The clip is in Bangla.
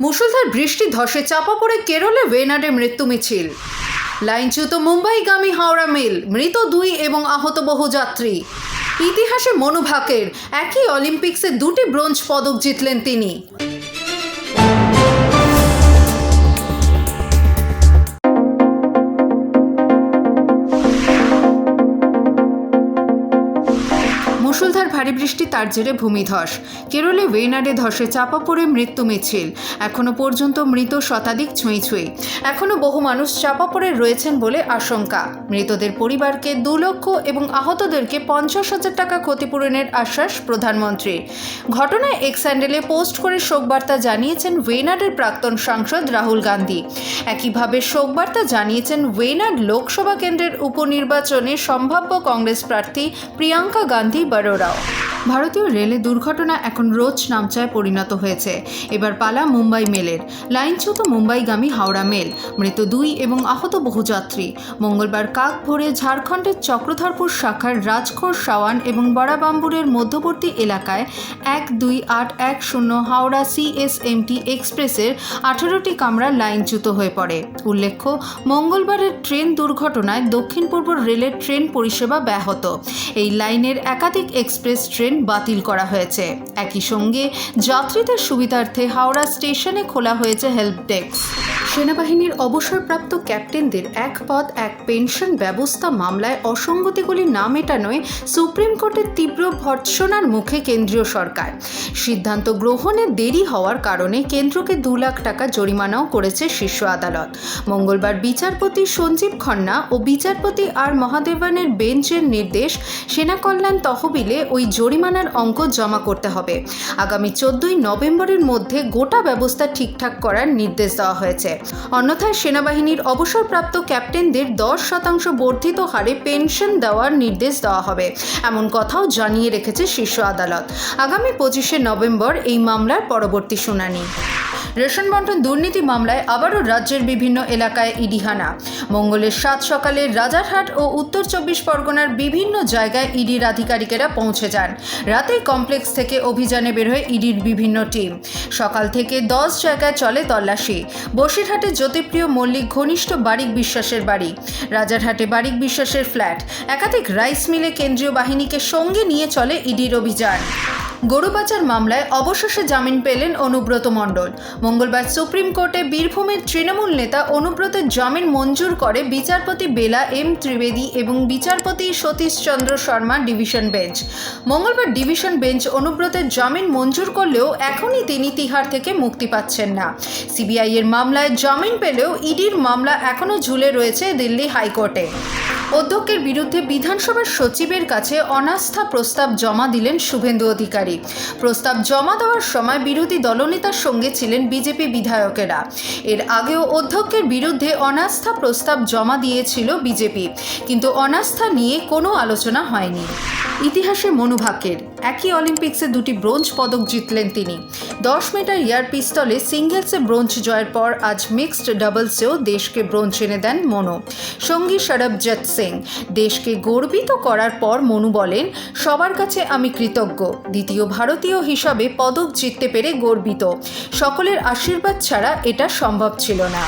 মুষলধার বৃষ্টি ধসে চাপা পড়ে কেরলে ওয়েনাডে মৃত্যু মিছিল। লাইনচ্যুত মুম্বাইগামী হাওড়া মেল, মৃত দুই এবং আহত বহু যাত্রী। ইতিহাসে মনোভাকের একই অলিম্পিক্সে দুটি ব্রোঞ্জ পদক জিতলেন তিনি। মুষলধার ভারী বৃষ্টি, তার জেরে ভূমিধস। কেরলে ওয়েনাডে ধসে চাপা পড়ে মৃত্যু মিছিল। এখনও পর্যন্ত মৃত শতাধিক ছুঁই ছুঁই। এখনও বহু মানুষ চাপা পড়ে রয়েছেন বলে আশঙ্কা। মৃতদের পরিবারকে দু লক্ষ এবং আহতদেরকে পঞ্চাশ হাজার টাকা ক্ষতিপূরণের আশ্বাস প্রধানমন্ত্রীর ঘটনায় এক্স হ্যান্ডেলে পোস্ট করে শোকবার্তা জানিয়েছেন ওয়েনাডের প্রাক্তন সাংসদ রাহুল গান্ধী। একইভাবে শোকবার্তা জানিয়েছেন ওয়েনাড লোকসভা কেন্দ্রের উপনির্বাচনে সম্ভাব্য কংগ্রেস প্রার্থী প্রিয়াঙ্কা গান্ধী বড়োরাও ভারতীয় রেলে দুর্ঘটনা এখন রোজ নামচায় পরিণত হয়েছে। এবার পালা মুম্বাই মেলের। লাইনচ্যুত মুম্বাইগামী হাওড়া মেল। মৃত দুই এবং আহত বহু যাত্রী। মঙ্গলবার কাক ভোরে ঝাড়খণ্ডের চক্রধরপুর শাখার রাজখোর সাওয়ান এবং বড়াবাম্বুরের মধ্যবর্তী এলাকায় এক দুই আট এক শূন্য হাওড়া সিএসএমটি এক্সপ্রেসের আঠারোটি কামরা লাইনচ্যুত হয়ে পড়ে। উল্লেখ্য, মঙ্গলবারের ট্রেন দুর্ঘটনায় দক্ষিণ পূর্ব রেলের ট্রেন পরিষেবা ব্যাহত। এই লাইনের একাধিক এক্সপ্রেস ট্রেন বাতিল করা হয়েছে। একই সঙ্গে যাত্রীদের সুবিধার্থে হাওড়া স্টেশনে খোলা হয়েছে হেল্প ডেস্ক। সেনাবাহিনীর অবসরপ্রাপ্ত ক্যাপ্টেনদের এক পদ, এক পেনশন ব্যবস্থা মামলায় অসঙ্গতিগুলি না মেটানোয় সুপ্রিম কোর্টের তীব্র ভর্ৎসনার মুখে কেন্দ্রীয় সরকার। সিদ্ধান্ত গ্রহণে দেরি হওয়ার কারণে কেন্দ্রকে দু লাখ টাকা জরিমানাও করেছে শীর্ষ আদালত। মঙ্গলবার বিচারপতি সঞ্জীব খন্না ও বিচারপতি আর মহাদেবানের বেঞ্চের নির্দেশ, সেনা কল্যাণ তহবিলে ওই জরিমানার অঙ্ক জমা করতে হবে। আগামী চোদ্দই নভেম্বরের মধ্যে গোটা ব্যবস্থা ঠিকঠাক করার নির্দেশ দেওয়া হয়েছে। অন্যথায় সেনাবাহিনীর অবসরপ্রাপ্ত ক্যাপ্টেনদের দশ শতাংশ বর্ধিত হারে পেনশন দেওয়ার নির্দেশ দেওয়া হবে। এমন কথাও জানিয়ে রেখেছে শীর্ষ আদালত। আগামী পঁচিশে নভেম্বর এই মামলার পরবর্তী শুনানি। রেশন বন্টন দুর্নীতি মামলায় আবারও রাজ্যের বিভিন্ন এলাকায় ইডিহানা মঙ্গলের সাত সকালে রাজারহাট ও উত্তর চব্বিশ পরগনার বিভিন্ন জায়গায় ইডির আধিকারিকেরা পৌঁছে যান। রাতেই কমপ্লেক্স থেকে অভিযানে বের হয় ইডির বিভিন্ন টিম। সকাল থেকে দশ জায়গায় চলে তল্লাশি। বসিরহাটে জ্যোতিপ্রিয় মল্লিক ঘনিষ্ঠ বারিক বিশ্বাসের বাড়ি। রাজারহাটে বারিক বিশ্বাসের ফ্ল্যাট। একাধিক রাইস মিলে কেন্দ্রীয় বাহিনীকে সঙ্গে নিয়ে চলে ইডির অভিযান। গরু পাচার মামলায় অবশেষে জামিন পেলেন অনুব্রত মণ্ডল। মঙ্গলবার সুপ্রিম কোর্টে বীরভূমের তৃণমূল নেতা অনুব্রতের জামিন মঞ্জুর করে বিচারপতি বেলা এম ত্রিবেদী এবং বিচারপতি সতীশ চন্দ্র শর্মা ডিভিশন বেঞ্চ। মঙ্গলবার ডিভিশন বেঞ্চ অনুব্রতের জামিন মঞ্জুর করলেও এখনই তিনি তিহার থেকে মুক্তি পাচ্ছেন না। সিবিআইয়ের মামলায় জামিন পেলেও ইডির মামলা এখনও ঝুলে রয়েছে দিল্লি হাইকোর্টে। অধ্যক্ষের বিরুদ্ধে বিধানসভার সচিবের কাছে অনাস্থা প্রস্তাব জমা দিলেন শুভেন্দু অধিকারী। প্রস্তাব জমা দেওয়ার সময় বিরোধী দলনেতার সঙ্গে ছিলেন বিজেপি বিধায়কেরা। এর আগেও অধ্যক্ষের বিরুদ্ধে অনাস্থা প্রস্তাব জমা দিয়েছিল বিজেপি। কিন্তু অনাস্থা নিয়ে কোনো আলোচনা হয়নি। ইতিহাসে মনু ভাকের একই অলিম্পিক্সে দুটি ব্রোঞ্জ পদক জিতলেন তিনি। দশ মিটার ইয়ার পিস্তলে সিঙ্গেলসে ব্রোঞ্জ জয়ের পর আজ মিক্সড ডাবলসেও দেশকে ব্রোঞ্জ এনে দেন মনু। সঙ্গী সরবজত সিং, দেশকে গর্বিত করার পর মনু বলেন, সবার কাছে আমি কৃতজ্ঞ। দ্বিতীয় ভারতীয় হিসাবে পদক জিততে পেরে গর্বিত। সকলের আশীর্বাদ ছাড়া এটা সম্ভব ছিল না।